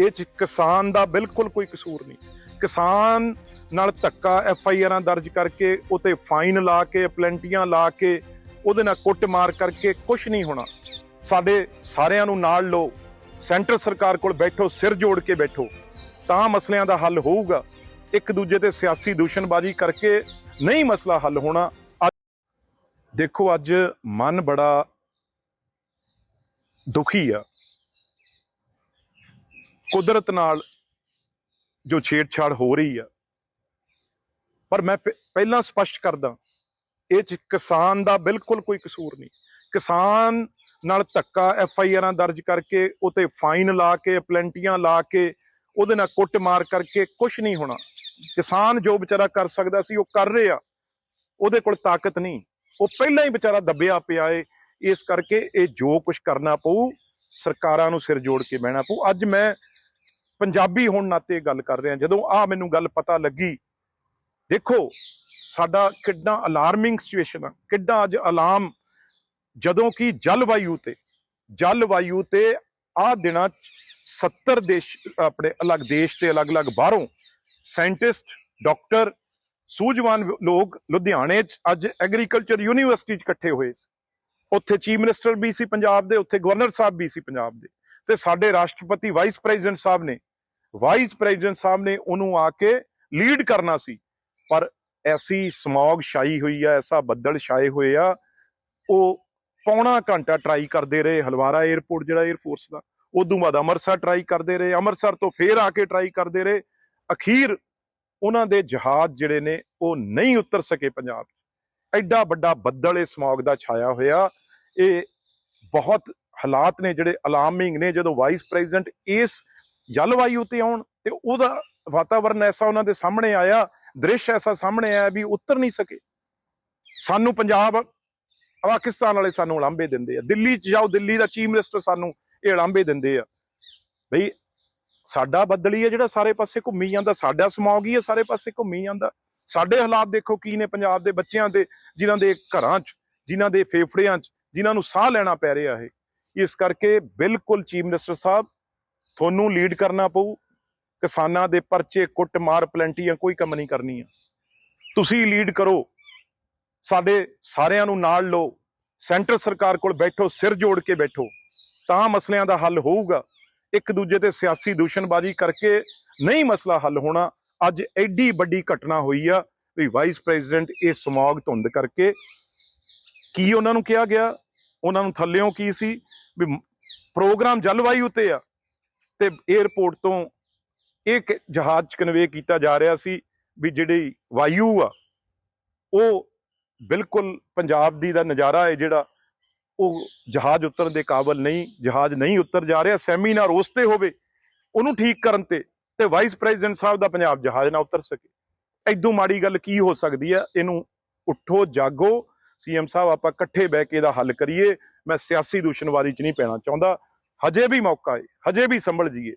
ਇਹ ਚ ਕਿਸਾਨ ਦਾ ਬਿਲਕੁਲ ਕੋਈ ਕਸੂਰ ਨਹੀਂ। ਕਿਸਾਨ ਨਾਲ ਧੱਕਾ ਐਫ ਆਈ ਆਰਾਂ ਦਰਜ ਕਰਕੇ, ਉਤੇ ਫਾਈਨ ਲਾ ਕੇ, ਪਲੈਂਟੀਆਂ ਲਾ ਕੇ, ਉਹਦੇ ਨਾਲ ਕੁੱਟਮਾਰ ਕਰਕੇ ਕੁਝ ਨਹੀਂ ਹੋਣਾ। ਸਾਡੇ ਸਾਰਿਆਂ ਨੂੰ ਨਾਲ ਲਓ, ਸੈਂਟਰ ਸਰਕਾਰ ਕੋਲ ਬੈਠੋ, ਸਿਰ ਜੋੜ ਕੇ ਬੈਠੋ, ਤਾਂ ਮਸਲਿਆਂ ਦਾ ਹੱਲ ਹੋਊਗਾ। ਇੱਕ ਦੂਜੇ ਤੇ ਸਿਆਸੀ ਦੂਸ਼ਣਬਾਜ਼ੀ ਕਰਕੇ ਨਹੀਂ ਮਸਲਾ ਹੱਲ ਹੋਣਾ। ਅੱਜ- ਦੇਖੋ, ਅੱਜ ਮਨ ਬੜਾ ਦੁਖੀ ਆ। ਕੁਦਰਤ ਨਾਲ ਜੋ ਛੇੜਛਾੜ ਹੋ ਰਹੀ ਆ। ਪਰ ਮੈਂ ਪਹਿਲਾਂ ਸਪਸ਼ਟ ਕਰਦਾ, ਇਹ ਚ ਕਿਸਾਨ ਦਾ ਬਿਲਕੁਲ ਕੋਈ ਕਸੂਰ ਨਹੀਂ। ਕਿਸਾਨ ਨਾਲ ਧੱਕਾ ਐਫ ਆਈ ਆਰਾਂ ਦਰਜ ਕਰਕੇ, ਉਤੇ ਫਾਈਨ ਲਾ ਕੇ, ਪਲੈਂਟੀਆਂ ਲਾ ਕੇ, ਉਹਦੇ ਨਾਲ ਕੁੱਟਮਾਰ ਕਰਕੇ ਕੁਝ ਨਹੀਂ ਹੋਣਾ। ਕਿਸਾਨ ਜੋ ਵਿਚਾਰਾ ਕਰ ਸਕਦਾ ਸੀ, ਉਹ ਕਰ ਰਿਹਾ। ਉਹਦੇ ਕੋਲ ਤਾਕਤ ਨਹੀਂ। ਉਹ ਪਹਿਲਾਂ ਹੀ ਵਿਚਾਰਾ ਦੱਬਿਆ ਪਿਆ ਏ। ਇਸ ਕਰਕੇ ਇਹ ਜੋ ਕੁਝ ਕਰਨਾ ਪਊ, ਸਰਕਾਰਾਂ ਨੂੰ ਸਿਰ ਜੋੜ ਕੇ ਬਹਿਣਾ ਪਊ। ਅੱਜ ਮੈਂ ਪੰਜਾਬੀ ਹੋਣ ਨਾਤੇ ਗੱਲ ਕਰ ਰਿਹਾ ਜਦੋਂ ਆ ਮੈਨੂੰ ਗੱਲ ਪਤਾ ਲੱਗੀ, ਦੇਖੋ, ਸਾਡਾ ਕਿੱਡਾ ਅਲਾਰਮਿੰਗ ਸਿਚੁਏਸ਼ਨ ਆ। ਕਿੱਡਾ ਅੱਜ ਅਲਾਰਮ ਜਦੋਂ ਕਿ ਜਲਵਾਯੂ ਤੇ ਜਲਵਾਯੂ ਤੇ ਆ ਦਿਨਾਂ 'ਚ 70 ਦੇਸ਼, ਆਪਣੇ ਅਲੱਗ ਦੇਸ਼ ਤੇ, ਅਲੱਗ-ਅਲੱਗ ਬਾਹਰੋਂ ਸਾਇੰਟਿਸਟ ਡਾਕਟਰ ਸੂਝਵਾਨ ਲੋਕ ਲੁਧਿਆਣੇ 'ਚ ਅੱਜ ਐਗਰੀਕਲਚਰ ਯੂਨੀਵਰਸਿਟੀ 'ਚ ਇਕੱਠੇ ਹੋਏ ਸੀ। ਉੱਥੇ ਚੀਫ ਮਿਨਿਸਟਰ ਵੀ ਸੀ ਪੰਜਾਬ ਦੇ, ਉੱਥੇ ਗਵਰਨਰ ਸਾਹਿਬ ਵੀ ਸੀ ਪੰਜਾਬ ਦੇ। ਤੇ ਸਾਡੇ ਰਾਸ਼ਟਰਪਤੀ ਵਾਈਸ ਪ੍ਰੈਜ਼ੀਡੈਂਟ ਸਾਹਿਬ ਨੇ, ਵਾਈਸ ਪ੍ਰੈਜ਼ੀਡੈਂਟ ਸਾਹਿਬ ਨੇ ਉਹਨੂੰ ਆ ਕੇ ਲੀਡ ਕਰਨਾ ਸੀ। ਪਰ ਐਸੀ ਸਮੌਗ ਛਾਈ ਹੋਈ ਆ, ਐਸਾ ਬੱਦਲ ਛਾਏ ਹੋਏ ਆ, ਉਹ ਪੌਣਾ ਘੰਟਾ ਟਰਾਈ ਕਰਦੇ ਰਹੇ ਹਲਵਾਰਾ 에ਅਰਪੋਰਟ ਜਿਹੜਾ 에ਅਰ ਫੋਰਸ ਦਾ, ਉਦੋਂ ਬਾਅਦ ਅੰਮ੍ਰਿਤਸਰ ਟਰਾਈ ਕਰਦੇ ਰਹੇ, ਅੰਮ੍ਰਿਤਸਰ ਤੋਂ ਫੇਰ ਆ ਕੇ ਟਰਾਈ ਕਰਦੇ ਰਹੇ। ਅਖੀਰ ਉਹਨਾਂ ਦੇ ਜਹਾਜ਼ ਜਿਹੜੇ ਨੇ, ਉਹ ਨਹੀਂ ਉਤਰ ਸਕੇ ਪੰਜਾਬ 'ਚ। ਐਡਾ ਵੱਡਾ ਬੱਦਲ ਇਸ ਸਮੌਗ ਦਾ ਛਾਇਆ ਹੋਇਆ, ਇਹ ਬਹੁਤ ਹਾਲਾਤ ਨੇ ਜਿਹੜੇ ਅਲਾਰਮਿੰਗ ਨੇ, ਜਦੋਂ ਵਾਈਸ ਪ੍ਰੈਜ਼ੀਡੈਂਟ ਇਸ ਜਲਵਾਯੂ ਤੇ ਆਉਣ ਤੇ ਉਹਦਾ ਵਾਤਾਵਰਨ ਐਸਾ ਉਹਨਾਂ ਦੇ ਸਾਹਮਣੇ ਆਇਆ, ਦ੍ਰਿਸ਼ ਐਸਾ ਸਾਹਮਣੇ ਆਇਆ ਵੀ ਉਤਰ ਨਹੀਂ ਸਕੇ। ਸਾਨੂੰ ਪੰਜਾਬ, ਪਾਕਿਸਤਾਨ ਵਾਲੇ ਸਾਨੂੰ ਉਲਾਂਭੇ ਦਿੰਦੇ ਆ। ਦਿੱਲੀ ਚ ਜਾਓ, ਦਿੱਲੀ ਦਾ ਚੀਫ ਮਿਨਿਸਟਰ ਸਾਨੂੰ ਇਹ ਉਲਾਂਭੇ ਦਿੰਦੇ ਆ। ਬਈ ਸਾਡਾ ਬੱਦਲੀ ਹੈ ਜਿਹੜਾ ਸਾਰੇ ਪਾਸੇ ਘੁੰਮੀ ਜਾਂਦਾ, ਸਾਡਾ ਸਮੌਗ ਹੀ ਹੈ ਸਾਰੇ ਪਾਸੇ ਘੁੰਮੀ ਜਾਂਦਾ। ਸਾਡੇ ਹਾਲਾਤ ਦੇਖੋ ਕੀ ਨੇ ਪੰਜਾਬ ਦੇ ਬੱਚਿਆਂ ਦੇ, ਜਿਨ੍ਹਾਂ ਦੇ ਘਰਾਂ 'ਚ, ਜਿਨ੍ਹਾਂ ਦੇ ਫੇਫੜਿਆਂ 'ਚ, ਜਿਨ੍ਹਾਂ ਨੂੰ ਸਾਹ ਲੈਣਾ ਪੈ ਰਿਹਾ ਹੈ ਇਸ ਕਰਕੇ ਬਿਲਕੁਲ ਚੀਫ ਮਿਨਿਸਟਰ ਸਾਹਿਬ, ਤੁਹਾਨੂੰ ਲੀਡ ਕਰਨਾ ਪਊ। ਕਿਸਾਨਾਂ ਦੇ ਪਰਚੇ, ਕੁੱਟ ਮਾਰ ਪਲੈਂਟੀਆਂ ਕੋਈ ਕੰਮ ਨਹੀਂ ਕਰਨੀ ਆ। ਤੁਸੀਂ ਲੀਡ ਕਰੋ। ਸਾਡੇ ਸਾਰਿਆਂ ਨੂੰ ਨਾਲ ਲਓ। ਸੈਂਟਰ ਸਰਕਾਰ ਕੋਲ ਬੈਠੋ, ਸਿਰ ਜੋੜ ਕੇ ਬੈਠੋ। ਤਾਂ ਮਸਲਿਆਂ ਦਾ ਹੱਲ ਹੋਊਗਾ। ਇੱਕ ਦੂਜੇ ਤੇ ਸਿਆਸੀ ਦੂਸ਼ਣਬਾਜ਼ੀ ਕਰਕੇ ਨਹੀਂ ਮਸਲਾ ਹੱਲ ਹੋਣਾ। ਅੱਜ ਐਡੀ ਵੱਡੀ ਘਟਨਾ ਹੋਈ ਆ ਵੀ ਵਾਈਸ ਪ੍ਰੈਜ਼ੀਡੈਂਟ ਇਹ ਸਮੌਗ ਧੁੰਦ ਕਰਕੇ ਕੀ ਉਹਨਾਂ ਨੂੰ ਕਿਹਾ ਗਿਆ? ਉਹਨਾਂ ਨੂੰ ਥੱਲਿਓਂ ਕੀ ਸੀ? ਵੀ ਪ੍ਰੋਗਰਾਮ ਜਲਵਾਯੂ ਤੇ ਆ। ਤੇ 에ਅਰਪੋਰਟ ਤੋਂ ਇਹ ਕ- ਜਹਾਜ਼ ਚ ਕਨਵੇ ਕੀਤਾ ਜਾ ਰਿਹਾ ਸੀ ਵੀ ਜਿਹੜੀ ਵਾਯੂ ਆ, ਉਹ ਬਿਲਕੁਲ ਪੰਜਾਬ ਦੀ ਦਾ ਨਜ਼ਾਰਾ ਹੈ ਜਿਹੜਾ, ਉਹ ਜਹਾਜ਼ ਉਤਰਨ ਦੇ ਕਾਬਲ ਨਹੀਂ, ਜਹਾਜ਼ ਨਹੀਂ ਉਤਰ ਜਾ ਰਿਹਾ, ਸੈਮੀਨਾਰ ਉਸ ਤੇ ਹੋਵੇ, ਉਹਨੂੰ ਠੀਕ ਕਰਨ ਤੇ ਤੇ ਵਾਈਸ ਪ੍ਰੈਜ਼ੀਡੈਂਟ ਸਾਹਿਬ ਦਾ ਪੰਜਾਬ ਜਹਾਜ਼ ਨਾ ਉਤਰ ਸਕੇ। ਐਦੋਂ ਮਾੜੀ ਗੱਲ ਕੀ ਹੋ ਸਕਦੀ ਆ? ਇਹਨੂੰ ਉੱਠੋ, ਜਾਗੋ ਸੀਐਮ ਸਾਹਿਬ, ਆਪਾਂ ਇਕੱਠੇ ਬਹਿ ਕੇ ਇਹਦਾ ਹੱਲ ਕਰੀਏ। ਮੈਂ ਸਿਆਸੀ ਦੂਸ਼ਣਬਾਜ਼ੀ ਚ ਨਹੀਂ ਪੈਣਾ ਚਾਹੁੰਦਾ। ਹਜੇ ਵੀ ਮੌਕਾ ਹੈ, ਹਜੇ ਵੀ ਸੰਭਲ ਜੀਏ।